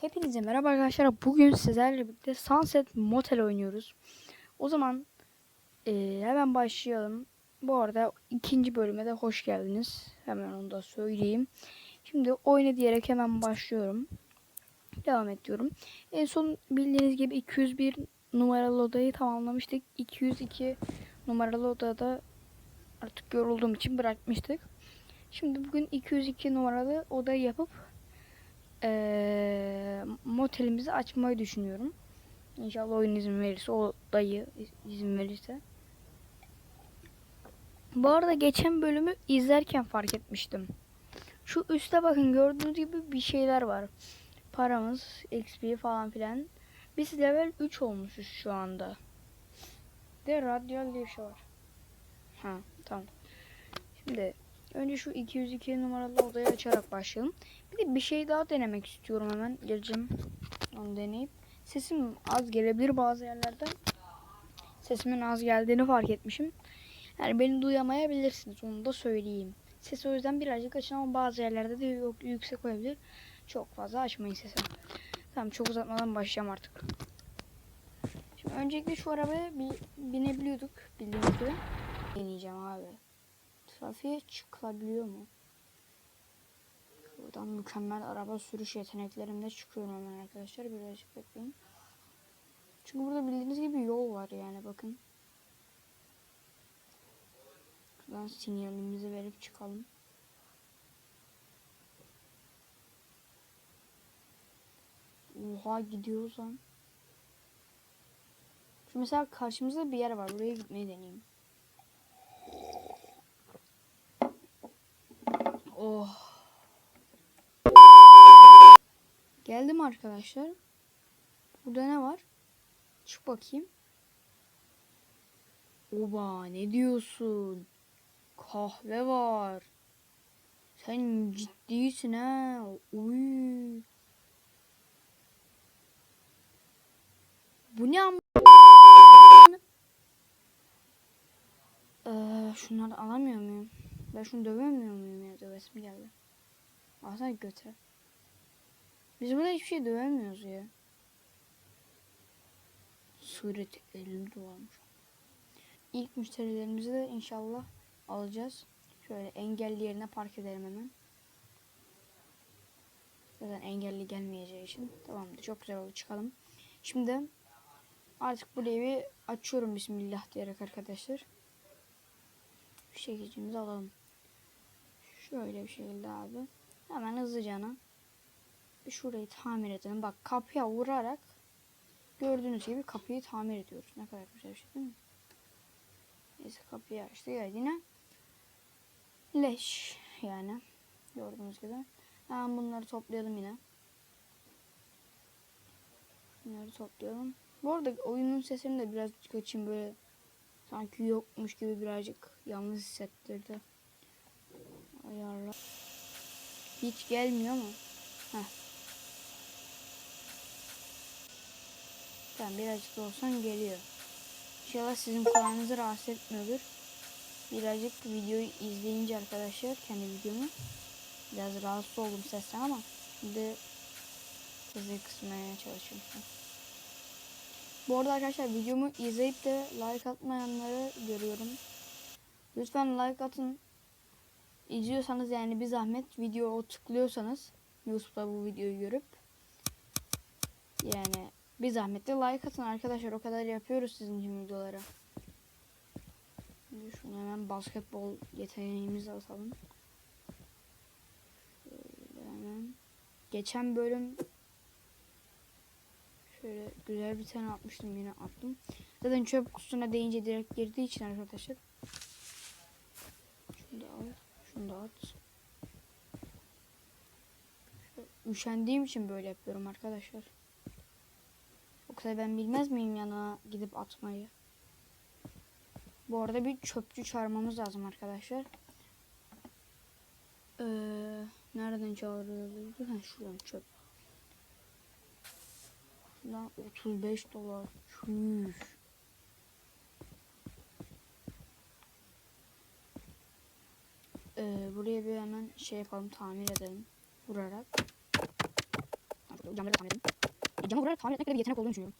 Hepinize merhaba arkadaşlar. Bugün sizlerle birlikte Sunset Motel oynuyoruz. O zaman eee, hemen başlayalım. Bu arada ikinci bölüme de hoş geldiniz. Hemen onu da söyleyeyim. Şimdi oyna diyerek hemen başlıyorum. Devam ediyorum. En son bildiğiniz gibi 201 numaralı odayı tamamlamıştık. 202 numaralı odada artık yorulduğum için bırakmıştık. Şimdi bugün 202 numaralı odayı yapıp eee, motelimizi açmayı düşünüyorum. İnşallah oyun izin verirse, o dayı izin verirse. Bu arada geçen bölümü izlerken fark etmiştim. Şu üste bakın gördüğünüz gibi bir şeyler var. Paramız, XP falan filan. Biz level 3 olmuşuz şu anda. De radyal diye bir şey var. Ha tamam. Şimdi önce şu 202 numaralı odayı açarak başlayalım. Bir de bir şey daha denemek istiyorum hemen. Geleceğim. Onu deneyip. Sesim az gelebilir bazı yerlerden. Sesimin az geldiğini fark etmişim. Yani beni duyamayabilirsiniz. Onu da söyleyeyim. Sesi o yüzden birazcık açın ama bazı yerlerde de yüksek olabilir. Çok fazla açmayın sesi. Tamam çok uzatmadan başlayacağım artık. Şimdi öncelikle şu arabaya bir binebiliyorduk bildiğiniz gibi. Deneyeceğim abi. Trafiğe çıkılabiliyor mu? Buradan mükemmel araba sürüş yeteneklerimde çıkıyorum hemen arkadaşlar. Birazcık bekleyin. Çünkü burada bildiğiniz gibi yol var yani bakın. Şuradan sinyalimizi verip çıkalım. Oha gidiyoruz lan. Şu mesela karşımızda bir yer var. Buraya gitmeyi deneyeyim. Oh. Geldim arkadaşlar. Burada ne var? Çık bakayım. Oba ne diyorsun? Kahve var. Sen ciddisin ha. Uy. Bu ne am Ee, şunları alamıyor muyum? Ben şunu dövemiyor muyum ya? Dövesim geldi. Alsana götür. Biz burada hiçbir şey dövemiyoruz ya. Sureti 50 dolarmış. İlk müşterilerimizi de inşallah alacağız. Şöyle engelli yerine park edelim hemen. Zaten engelli gelmeyeceği için. Tamamdır. Çok güzel oldu. Çıkalım. Şimdi artık burayı bir açıyorum Bismillah diyerek arkadaşlar. Çekicimizi alalım. Şöyle bir şekilde abi. Hemen hızlıcana bir şurayı tamir edelim. Bak kapıya vurarak gördüğünüz gibi kapıyı tamir ediyoruz. Ne kadar güzel bir şey değil mi? Neyse kapıyı açtı ya yine leş yani gördüğünüz gibi. Hemen bunları toplayalım yine. Bunları toplayalım. Bu arada oyunun sesini de biraz açayım böyle sanki yokmuş gibi birazcık yalnız hissettirdi. Ayarla. Hiç gelmiyor mu? Heh. Tamam birazcık da olsan geliyor. İnşallah sizin kulağınızı rahatsız etmiyordur. Birazcık videoyu izleyince arkadaşlar kendi videomu biraz rahatsız oldum sesten ama şimdi hızlı kısmaya çalışıyorum. Bu arada arkadaşlar videomu izleyip de like atmayanları görüyorum. Lütfen like atın. İzliyorsanız yani bir zahmet video tıklıyorsanız YouTube'da bu videoyu görüp yani bir zahmet de like atın arkadaşlar. O kadar yapıyoruz sizin için videoları. Şimdi şunu hemen basketbol yeteneğimizi atalım. Şöyle hemen. Geçen bölüm şöyle güzel bir tane atmıştım yine attım. Zaten çöp kutusuna değince direkt girdiği için arkadaşlar. Şunu da al. Şöyle Üşendiğim için böyle yapıyorum arkadaşlar. Yoksa ben bilmez miyim yana gidip atmayı? Bu arada bir çöpçü çağırmamız lazım arkadaşlar. Ee, nereden çağırıyoruz? Ha, şuradan çöp. Şuradan 35 dolar. Çüş. Ee, buraya bir hemen şey yapalım tamir edelim. Vurarak. Camları tamir edelim. E, cama vurarak tamir etmek de bir yetenek olduğunu düşünüyorum.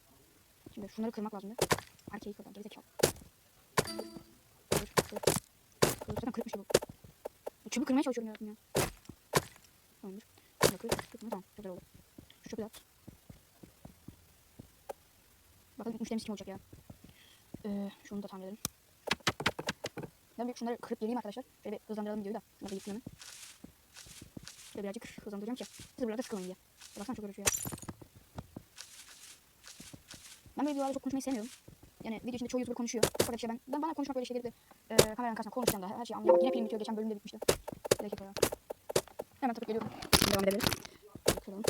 Şimdi şunları kırmak lazım. Erkeği kırdan gerizekalı. Kır, kır. Kır, zaten kırıkmış bu. Çubuk kırmaya çalışıyorum ya. Tamamdır. Şunu kır, kır. Tamam, güzel oldu. Şu çöpü at. Bakalım müşterimiz kim olacak ya. Ee, şunu da tamir edelim. Ben bir şunları kırıp geleyim arkadaşlar. Şöyle bir hızlandıralım videoyu da. Şunları yıkayım hemen. Şöyle birazcık hızlandıracağım ki. Siz buralarda sıkılmayın diye. Ya Baksana çok yorucu ya. Ben böyle videolarda çok konuşmayı sevmiyorum. Yani video içinde çoğu YouTuber konuşuyor. Fakat işte ben, ben bana konuşmak böyle şeyleri de e, kameranın karşısında konuşacağım da her şeyi anlayamam. Yine film bitiyor. Geçen bölümde bitmişti. Bir dakika ya. Hemen takıp geliyorum. Devam edebiliriz. Bakalım.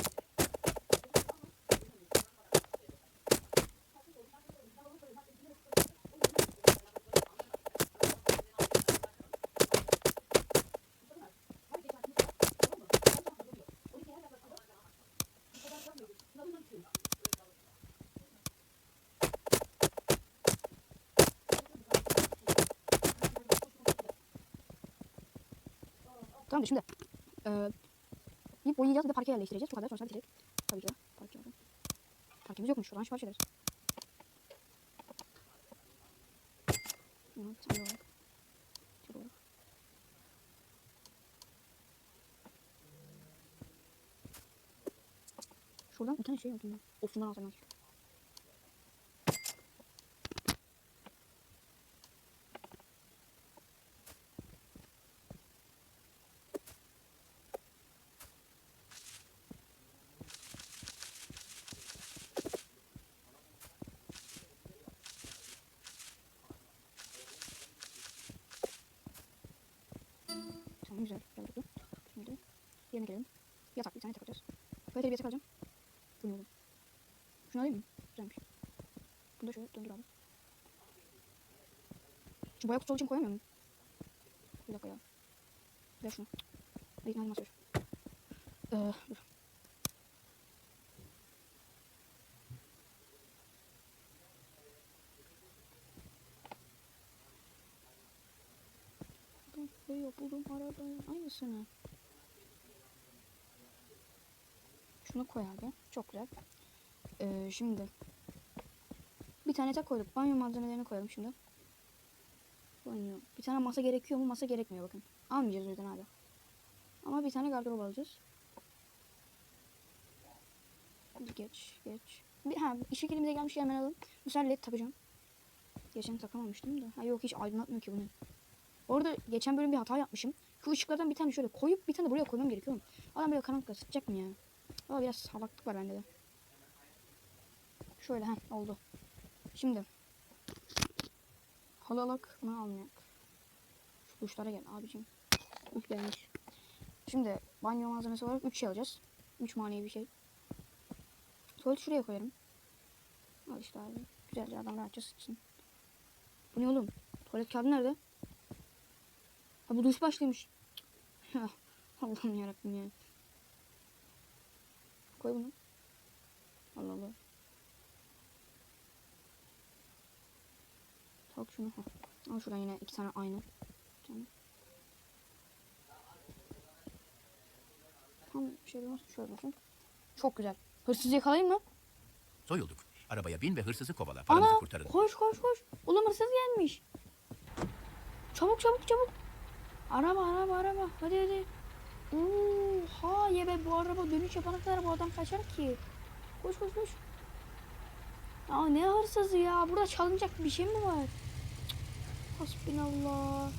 Tamamdır şimdi. Eee bir boyayacağız bir de parke yerleştireceğiz. Çok kadar sonra bitirdik. Tabii ki de. Parke orada. Parkemiz yokmuş. Şuradan sipariş ederiz. Şöyle olarak. Şuradan bir tane şey yapayım ben. Of. Tamam güzel. Gel bakalım. Şimdi yerine gelelim. Yatak bir tane takacağız. Kaliteli bir yatak alacağım. Bu ne oğlum? Şunu alayım mı? Güzelmiş. Bunu da şöyle döndür abi. Şu boya kutusu için koyamıyor muyum? Bir dakika ya. Ver şunu. Ay inanılmaz ver. Ee, dur. Buldum, buldum arabanın aynısını. Şunu koy abi. Çok güzel. Ee, şimdi bir tane yatak koyduk. Banyo malzemelerini koyalım şimdi. Banyo. Bir tane masa gerekiyor mu? Masa gerekmiyor bakın. Almayacağız o yüzden abi. Ama bir tane gardırop alacağız. Geç, geç. Bir, ha, ışık elimize gelmiş hemen alalım. Bu sefer led takacağım. Geçen takamamıştım da. Ha yok hiç aydınlatmıyor ki bunu. Orada geçen bölüm bir hata yapmışım. Şu ışıklardan bir tane şöyle koyup bir tane de buraya koymam gerekiyor. Adam böyle karanlıkta sıkacak mı ya? Ama biraz salaklık var bende de. Şöyle ha oldu. Şimdi halalık bunu almayak. Şu duşlara gel abicim. Üf gelmiş. Şimdi banyo malzemesi olarak 3 şey alacağız. 3 manevi bir şey. Tuvalet şuraya koyarım. Al işte abi. Güzelce adam rahatça sıçsın. Bu ne oğlum? Tuvalet kağıdı nerede? Ha bu duş başlamış. Allah'ım yarabbim ya. Koy bunu. Allah Allah. Tak şunu. Ha. Al şuradan yine iki tane aynı. Tamam. Tam şöyle nasıl şöyle olsun. Çok güzel. Hırsızı yakalayayım mı? Soyulduk. Arabaya bin ve hırsızı kovala. Paramızı Ana kurtarın. koş koş koş. Oğlum hırsız gelmiş. Çabuk çabuk çabuk. Araba araba araba. Hadi hadi. Oha ye be bu araba dönüş yapana kadar bu adam kaçar ki. Koş koş koş. Ya ne hırsızı ya? Burada çalınacak bir şey mi var? Hasbinallah.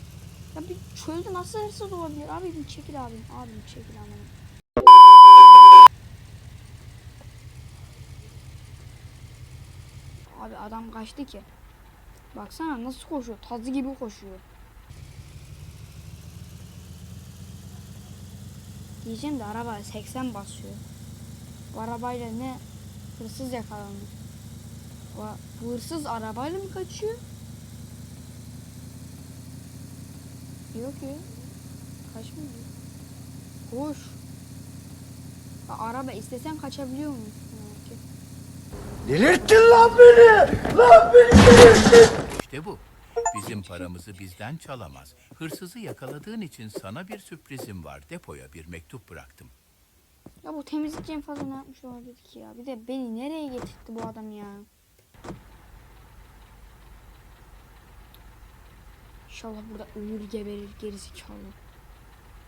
Ya bir çölde nasıl hırsız olabilir? Abi bir çekil abim. Abim çekil abim. Abi adam kaçtı ki. Baksana nasıl koşuyor. Tazı gibi koşuyor. Diyeceğim de araba 80 basıyor. Bu arabayla ne hırsız yakalandı. Bu, bu hırsız arabayla mı kaçıyor? Yok ya. Kaçmıyor. Koş. Ha, araba istesen kaçabiliyor mu? Delirttin lan beni! Lan beni delirttin! İşte bu. Bizim paramızı bizden çalamaz. Hırsızı yakaladığın için sana bir sürprizim var. Depoya bir mektup bıraktım. Ya bu temizlikçi en fazla ne yapmış olabilir ki ya? Bir de beni nereye getirtti bu adam ya? İnşallah burada ölür geberir gerizekalı.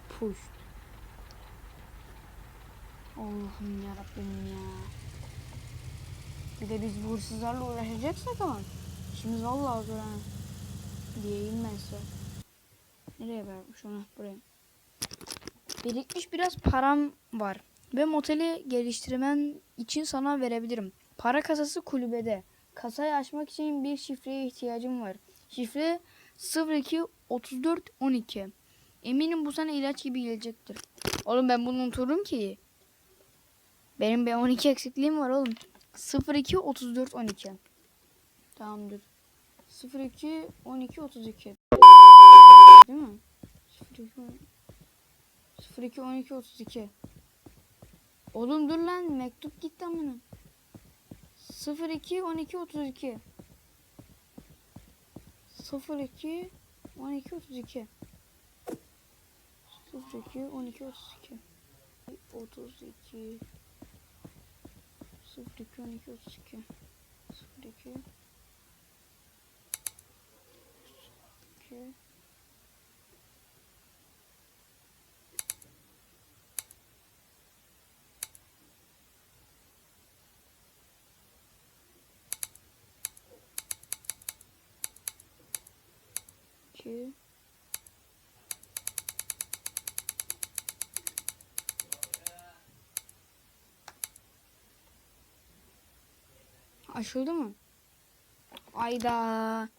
Puş. Allah'ım yarabbim ya. Bir de biz bu hırsızlarla uğraşacaksak ama işimiz vallahi zor ha. Diyeyim ben size. Nereye vermiş onu? Buraya. Birikmiş biraz param var. Ve moteli geliştirmen için sana verebilirim. Para kasası kulübede. Kasayı açmak için bir şifreye ihtiyacım var. Şifre 02 34 12. Eminim bu sana ilaç gibi gelecektir. Oğlum ben bunu unuturum ki. Benim bir 12 eksikliğim var oğlum. 02 34 12. Tamamdır. 02 12 32. Değil mi? 02 02 12 32. Oğlum dur lan mektup gitti amına. 02 12 32. 02 12 32. 02 12 32. 32 02 12 32 02 2 2 Açıldı mı? Ayda.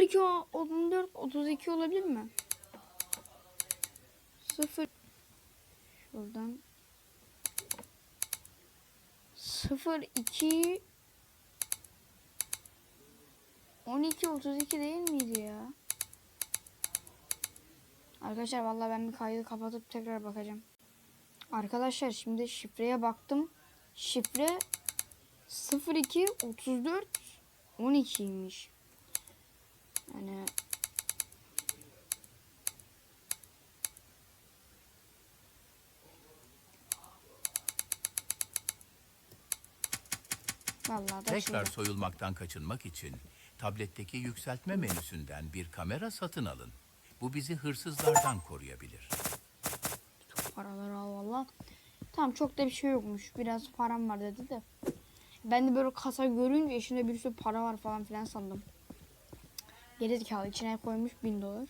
02 14 32 olabilir mi? 0 Şuradan 02 12 32 değil miydi ya? Arkadaşlar vallahi ben bir kaydı kapatıp tekrar bakacağım. Arkadaşlar şimdi şifreye baktım. Şifre 02 34 12'ymiş. Yani Vallahi da Tekrar şimdi- soyulmaktan kaçınmak için tabletteki yükseltme menüsünden bir kamera satın alın. Bu bizi hırsızlardan koruyabilir. paraları al valla. Tamam çok da bir şey yokmuş. Biraz param var dedi de. Ben de böyle kasa görünce içinde bir sürü para var falan filan sandım. Gerizekalı içine koymuş bin dolar.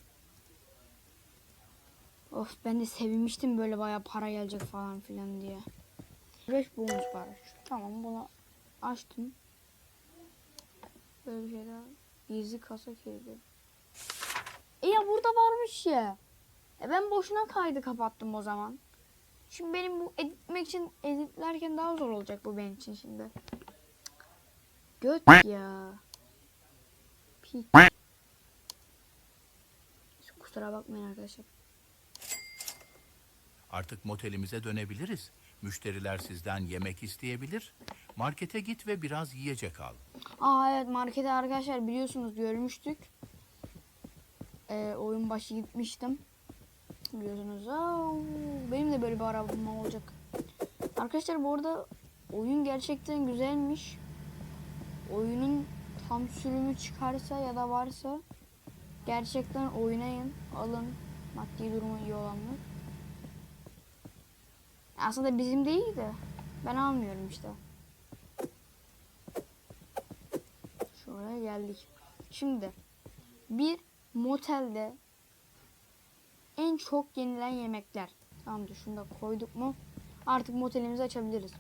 Of ben de sevinmiştim böyle bayağı para gelecek falan filan diye. 5 bonus var. Tamam bunu açtım. Böyle şey daha. Gizli kasa kilidi. E ya burada varmış ya. E ben boşuna kaydı kapattım o zaman. Şimdi benim bu editmek için editlerken daha zor olacak bu benim için şimdi. Göt ya. Pik. Kusura bakmayın arkadaşlar. Artık motelimize dönebiliriz. Müşteriler sizden yemek isteyebilir. Markete git ve biraz yiyecek al. Aa evet markete arkadaşlar biliyorsunuz görmüştük. Ee, oyun başı gitmiştim. Biliyorsunuz. Aa, benim de böyle bir arabam olacak. Arkadaşlar bu arada oyun gerçekten güzelmiş. Oyunun tam sürümü çıkarsa ya da varsa gerçekten oynayın, alın. Maddi durumu iyi olanlar. Aslında bizim değil de ben almıyorum işte. Şuraya geldik. Şimdi bir motelde en çok yenilen yemekler. Tamamdır şunu da koyduk mu artık motelimizi açabiliriz.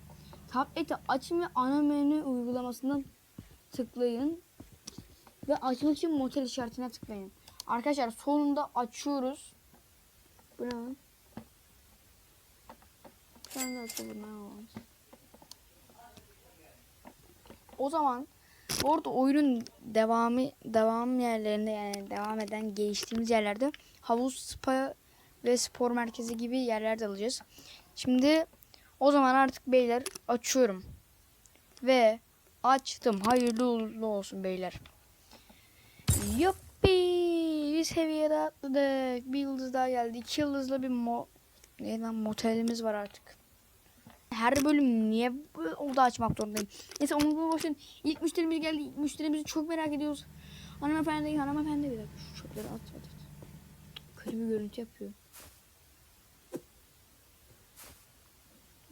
Tableti açın ve ana menü uygulamasından tıklayın. Ve açmak için motel işaretine tıklayın. Arkadaşlar sonunda açıyoruz. Bu tane de ne olmaz. O zaman Bu arada oyunun devamı devam yerlerinde yani devam eden geliştiğimiz yerlerde havuz, spa ve spor merkezi gibi yerlerde alacağız. Şimdi o zaman artık beyler açıyorum. Ve açtım. Hayırlı uğurlu olsun beyler. Yuppi! Bir seviyede atladık. Bir yıldız daha geldi. İki yıldızlı bir mo Ne lan motelimiz var artık. Her bölüm niye oda açmak zorundayım? Neyse onu bu boşun. İlk müşterimiz geldi. Müşterimizi çok merak ediyoruz. Hanımefendi, hanımefendi bir dakika. Şu çöpleri at, at, at. Kötü görüntü yapıyor.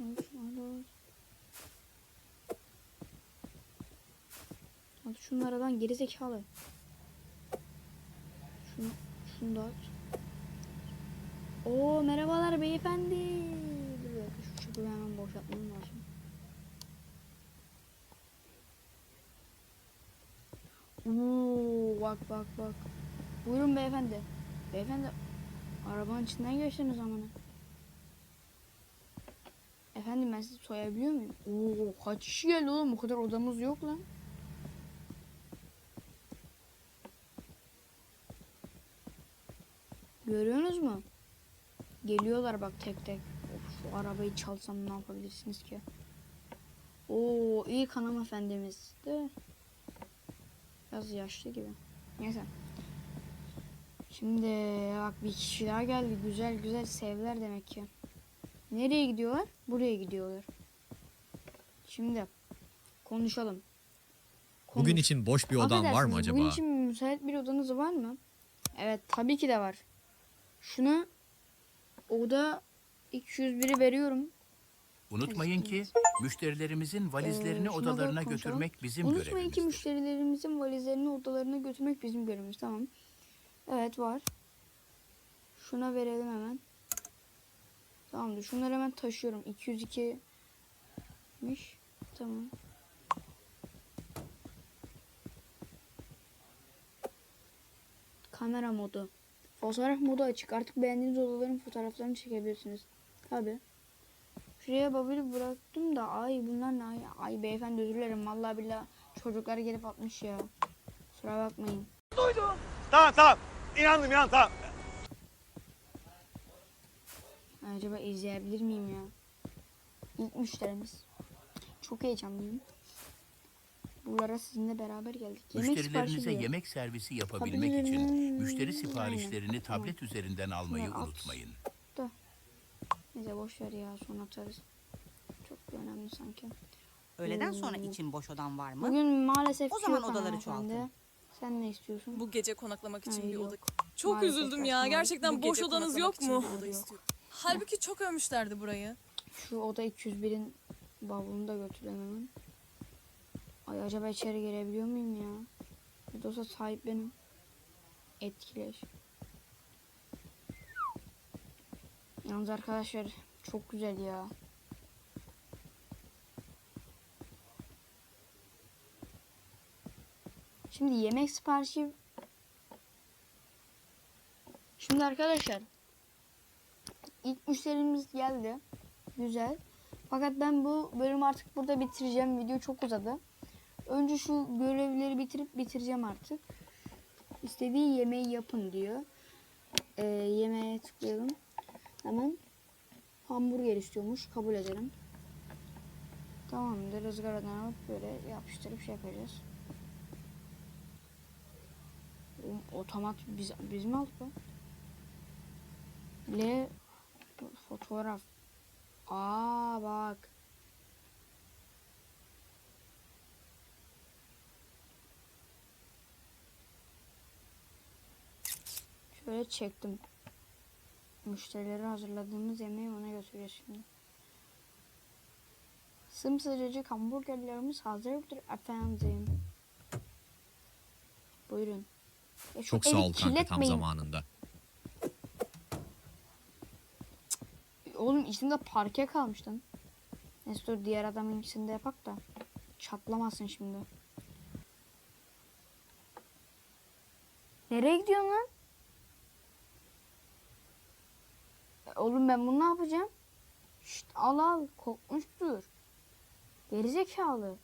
Al şunu, al, al. Al şunları lan geri zekalı. Şunu, şunu da at. Oo merhabalar beyefendi. Çöpü hemen boşaltmam lazım. Oo bak bak bak. Buyurun beyefendi. Beyefendi arabanın içinden geçtiniz amına. Efendim ben sizi soyabiliyor muyum? Oo kaç kişi geldi oğlum bu kadar odamız yok lan. Görüyorsunuz mu? Geliyorlar bak tek tek. Arabayı çalsam ne yapabilirsiniz ki? Oo iyi hanımefendimiz de. Biraz yaşlı gibi. Neyse. Şimdi bak bir kişi daha geldi. Güzel güzel sevler demek ki. Nereye gidiyorlar? Buraya gidiyorlar. Şimdi konuşalım. Bugün Konuş- için boş bir odan var mı acaba? Bugün için müsait bir odanız var mı? Evet tabii ki de var. Şuna oda 201'i veriyorum. Unutmayın ki müşterilerimizin valizlerini Ee, şuna odalarına bak, konuşalım. götürmek bizim Unutmayın ki görevimizdir. müşterilerimizin valizlerini odalarına götürmek bizim görevimiz. Tamam. Evet var. Şuna verelim hemen. Tamamdır. Şunları hemen taşıyorum. 202'miş. Tamam. Kamera modu. Fotoğraf modu açık. Artık beğendiğiniz odaların fotoğraflarını çekebilirsiniz. Tabi. Şuraya babili bıraktım da ay bunlar ne ay, ay beyefendi özür dilerim vallahi billahi çocuklar gelip atmış ya. Kusura bakmayın. Tamam tamam. İnandım inandım tamam. Acaba izleyebilir miyim ya? İlk müşterimiz. Çok heyecanlıyım. Buralara sizinle beraber geldik. Yemek Müşterilerinize yemek servisi yapabilmek için Yapabilirim. müşteri Aynen. siparişlerini tablet üzerinden almayı at. unutmayın. Neyse boş ver ya sonra atarız. Çok önemli sanki. Öğleden sonra Hmm. için boş odan var mı? Bugün maalesef O zaman yok odaları çoğaltın. Sen ne istiyorsun? Bu gece konaklamak için Ay, bir yok. oda. Çok Maalesef üzüldüm yok, ya. maalesef. Gerçekten boş odanız yok mu? Oda yok. Halbuki çok övmüşlerdi burayı. Şu oda 201'in bavulunu da götürelim hemen. Ay acaba içeri girebiliyor muyum ya? Olsa sahip benim. Etkileş. Yalnız arkadaşlar çok güzel ya. Şimdi yemek siparişi Şimdi arkadaşlar ilk müşterimiz geldi. Güzel. Fakat ben bu bölümü artık burada bitireceğim. Video çok uzadı. Önce şu görevleri bitirip bitireceğim artık. İstediği yemeği yapın diyor. Ee, yemeğe tıklayalım. Hemen hamburger istiyormuş. Kabul edelim. Tamamdır. ızgaradan alıp böyle yapıştırıp şey yapacağız. Otomat biz, biz mi aldık lan? L fotoğraf. Aa bak. Şöyle çektim. Müşterilere hazırladığımız yemeği ona götüreceğiz şimdi. Sımsıcacık hamburgerlerimiz hazırdır efendim. Buyurun. Ya şu Çok sağ ol kanka tam zamanında. Oğlum içinde parke kalmış lan. Neyse dur diğer adamın ikisini de yapak da. Çatlamasın şimdi. Nereye gidiyorsun lan? Oğlum ben bunu ne yapacağım? Şşt al al kokmuştur. Gerizekalı.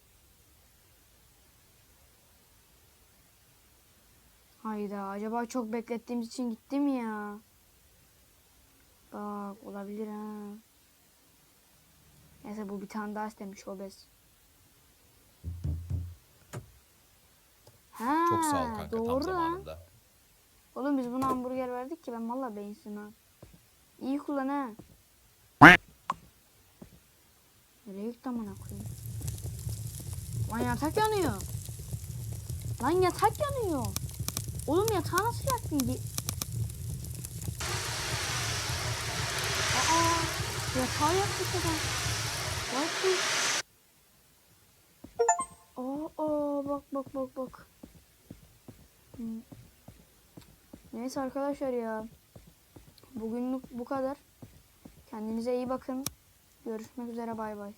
Hayda acaba çok beklettiğimiz için gitti mi ya? Bak olabilir ha. Neyse bu bir tane daha istemiş obez. Ha, Çok sağ ol kanka doğru tam lan. zamanında. Oğlum biz buna hamburger verdik ki ben valla beyinsin ha. İyi kullan ha. Nereye gitti amına koyayım? Lan yatak yanıyor. Lan yatak yanıyor. Oğlum yatağı nasıl yaktın? Aa, yatağı yakmış adam. Bak. Aa, aa, bak bak bak bak. Neyse arkadaşlar ya. Bugünlük bu kadar. Kendinize iyi bakın. Görüşmek üzere bay bay.